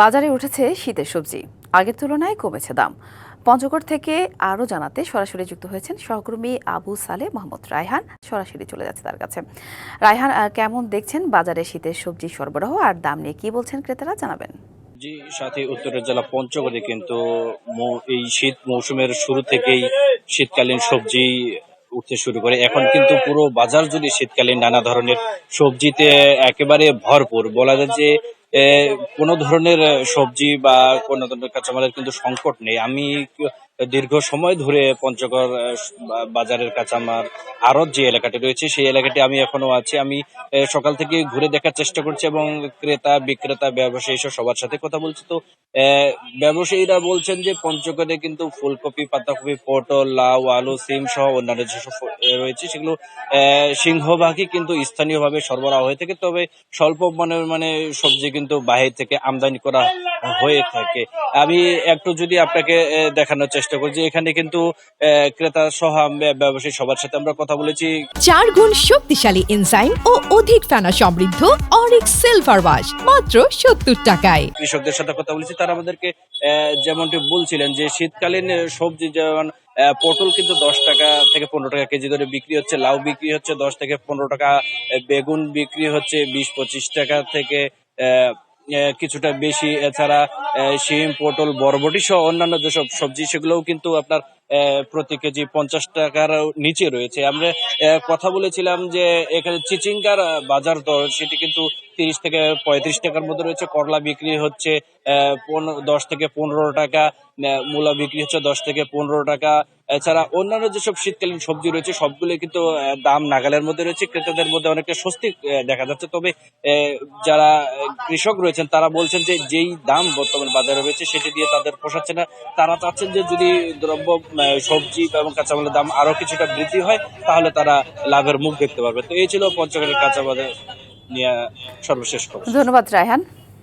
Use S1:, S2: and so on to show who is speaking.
S1: বাজারে উঠেছে শীতের সবজি। আগের তুলনায় কমেছে দাম। পঞ্চগড় থেকে আরও জানাতে সরাসরি যুক্ত হয়েছেন সহকর্মী আবু সালে মোহাম্মদ রায়হান। সরাসরি চলে যাচ্ছে তার কাছে। রায়হান কেমন দেখছেন বাজারে শীতের সবজি সরবরাহ আর দাম নিয়ে কি বলছেন ক্রেতারা জানাবেন।
S2: জি, সাথে উত্তরের জেলা পঞ্চগড়ে কিন্তু এই শীত মৌসুমের শুরু থেকেই শীতকালীন সবজি উঠতে শুরু করে। এখন কিন্তু পুরো বাজার যদি শীতকালীন নানা ধরনের সবজিতে একেবারে ভরপুর। বলা যায় যে কোনো ধরনের সবজি বা কোনো ধরনের কাঁচামালের কিন্তু সংকট নেই। আমি দীর্ঘ সময় ধরে পঞ্চগড় বাজারের কাছে আমার আড়ত যে এলাকাটি রয়েছে, সেই এলাকাটি আমি এখনও আছি। আমি সকাল থেকে ঘুরে দেখার চেষ্টা করছি এবং ক্রেতা, বিক্রেতা, ব্যবসায়ী সহ সবার সাথে কথা বলছি। তো ব্যবসায়ীরা বলছেন যে পঞ্চগড়ে কিন্তু ফুলকপি, পাতাকপি, পটল, লাউ, আলু, সিম সহ অন্যান্য যেসব রয়েছে, সেগুলো সিংহভাগই কিন্তু স্থানীয়ভাবে সরবরাহ হয়ে থাকে। তবে স্বল্প মানের মানে সবজি কিন্তু বাহির থেকে আমদানি করা হয়ে থাকে। আমি একটু যদি আপনাকে দেখানোর চেষ্টা করি যে এখানে কিন্তু ক্রেতা সহ ব্যবসায়ী সবার সাথে আমরা কথা বলেছি।
S3: চার গুণ শক্তিশালী এনজাইম ও অধিক ফেনা সমৃদ্ধ অরিক সিলভার ওয়াশ মাত্র সত্তর টাকায়।
S2: কৃষকদের সাথে কথা বলেছি তারা আমাদেরকে যেমনটি বলছিলেন যে শীতকালীন সবজি যেমন পটল কিন্তু দশ টাকা থেকে পনেরো টাকা কেজি ধরে বিক্রি হচ্ছে লাউ বিক্রি হচ্ছে দশ থেকে পনেরো টাকা বেগুন বিক্রি হচ্ছে বিশ পঁচিশ টাকা থেকে কিছুটা বেশি, এছাড়া শিম, পটল, বরবটি সহ অন্যান্য যেসব সবজি, সেগুলোও কিন্তু আপনার প্রতি কেজি পঞ্চাশ টাকার নিচে রয়েছে। আমরা কথা বলেছিলাম যে এখানে চিচিঙ্গার বাজার দর, সেটি কিন্তু তিরিশ থেকে পঁয়ত্রিশ টাকার মধ্যে রয়েছে। করলা বিক্রি হচ্ছে দশ থেকে পনেরো টাকা মূলা বিক্রি হচ্ছে দশ থেকে পনেরো টাকা এছাড়া অন্যান্য যেসব শীতকালীন সবজি রয়েছে সবগুলো কিন্তু দাম নাগালের মধ্যে রয়েছে। ক্রেতাদের মধ্যে অনেকটা স্বস্তি দেখা যাচ্ছে। তবে যারা কৃষক রয়েছেন, তারা বলছেন যে যেই দাম বর্তমান বাজারে রয়েছে, সেটি দিয়ে তাদের পোষাচ্ছে না। তারা চাচ্ছেন যে যদি দ্রব্য সবজি এবং কাঁচামালের দাম আরও কিছুটা বৃদ্ধি হয়, তাহলে তারা লাভের মুখ দেখতে পারবে। তো এই ছিল পঞ্চগড়ের কাঁচা বাজার নিয়ে সর্বশেষ খবর।
S1: ধন্যবাদ, রায়হান।